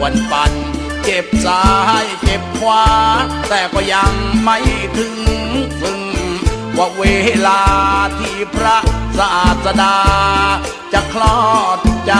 วนปันเจ็บซ้ายเจ็บขวา แต่ก็ยังไม่ถึงซึ่งว่าเวลาที่พระศาสดา จะคลอดจะ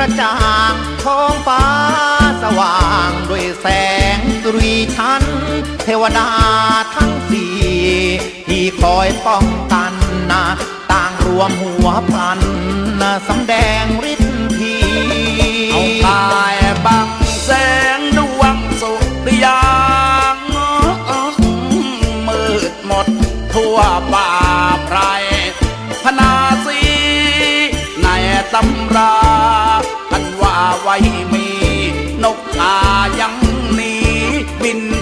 ระจ่างท้องฟ้าสว่างด้วยแสงสุรีชันเทวดาทั้งสี่ที่คอยป้องกันนะต่างรวมหัวพลันนะสำแดงฤทธิ์ทีเอากายบังแสงดวงสุริยางมืดหมดทั่วป่าไพร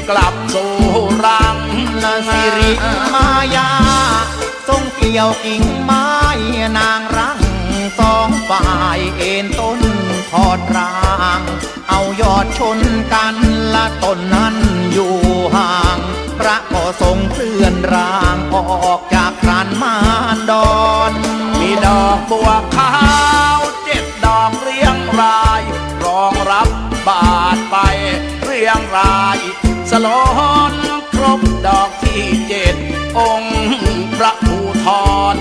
กลับสู่รังละสิริมายาทรงเกี่ยวกิ่งไม้นางรังสองฝ่ายเอ็นต้นทอดราง เอายอดชนกันละต้นนั้นอยู่ห่าง พระก็ทรงเคลื่อนร่างออกจากพรานมารดอน มีดอกบัวขาวเจ็ดดอกเรียงราย รองรับบาทไปเรียงราย สลอนครบดอกที่เจ็ด องค์พระภูทร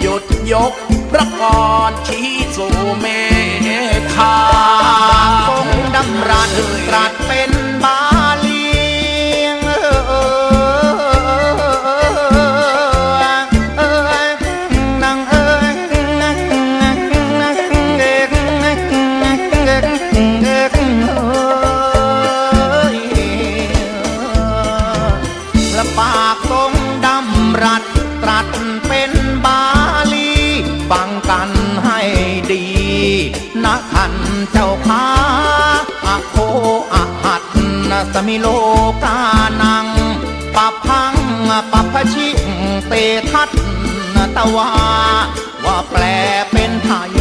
หยุดยกพระกรชี้สู่เมฆาทรงดำรันตรัสเป็นบาำรัสตรัสเป็นบาลี ฟังกันให้ดีนะท่านเจ้าค้าอะโคอะหัดนะสมิโลกานังปะพังปะพชิเตทัตตะวา ว่าแปลเป็นไทย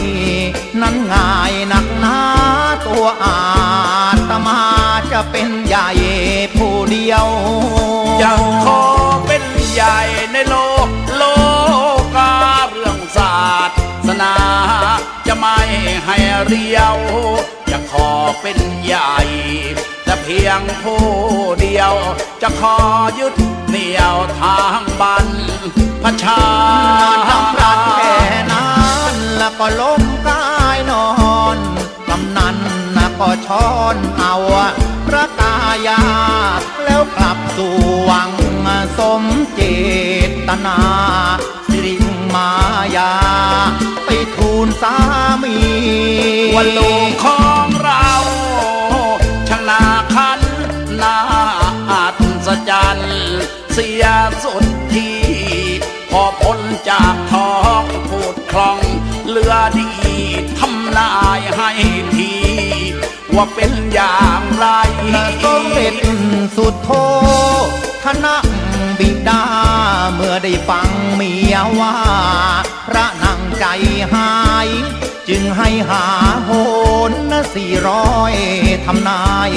นั้นง่ายนักหนาตัวอาตมาจะเป็นใหญ่ผู้เดียว จะไม่ให้เรียว จะขอเป็นใหญ่แต่เพียงผู้เดียว จะขอยึดเหนี่ยวทางบันพชาทำรักแค่นั้นแล้วก็ล้มกายนอนกำนันนะก็ช้อนเอาพระกายา แล้วกลับสู่วังสมเจตนา มายา ไปทูลสามีว่าลูกของเราชนะคันนาอัศจรรย์เสียสุดที่พอพ้นจากท้องพูดคล่องเหลือดีทำนายให้ที ว่าเป็นอย่างไรสมเด็จสุดโทคณะบิดาเมื่อ ได้ฟังเมียว่า พระนางใจหาย จึงให้หาโหนสี่ร้อยทำนาย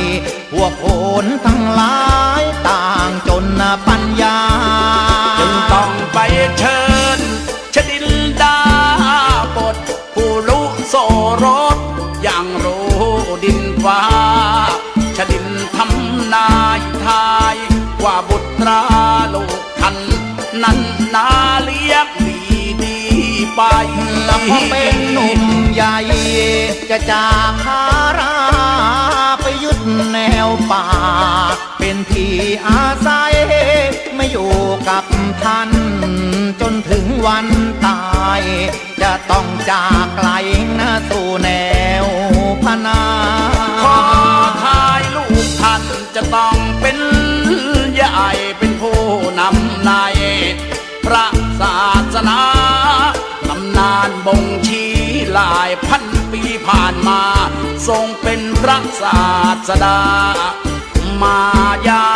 พวกโหนทั้งหลายต่างจนปัญญา จึงต้องไปเชิญชดินดาบทผู้รู้โสรสอย่างรู้ดินฟ้าชดินทำนายทายว่าบุตรา นั้นนาเลี้ยงดีดีไปแล้วพอเป็นหนุ่มใหญ่ จะจากคาราไปยึดแนวป่า เป็นที่อาศัย ไม่อยู่กับท่าน จนถึงวันตาย จะต้องจากไกลนะสู่แนวพนาขอทายลูกท่านจะต้องเป็นใหญ่เป็นผู้นำใน พระศาสนาตำนานบ่งชี้หลายพันปีผ่านมา ทรงเป็นพระศาสดามา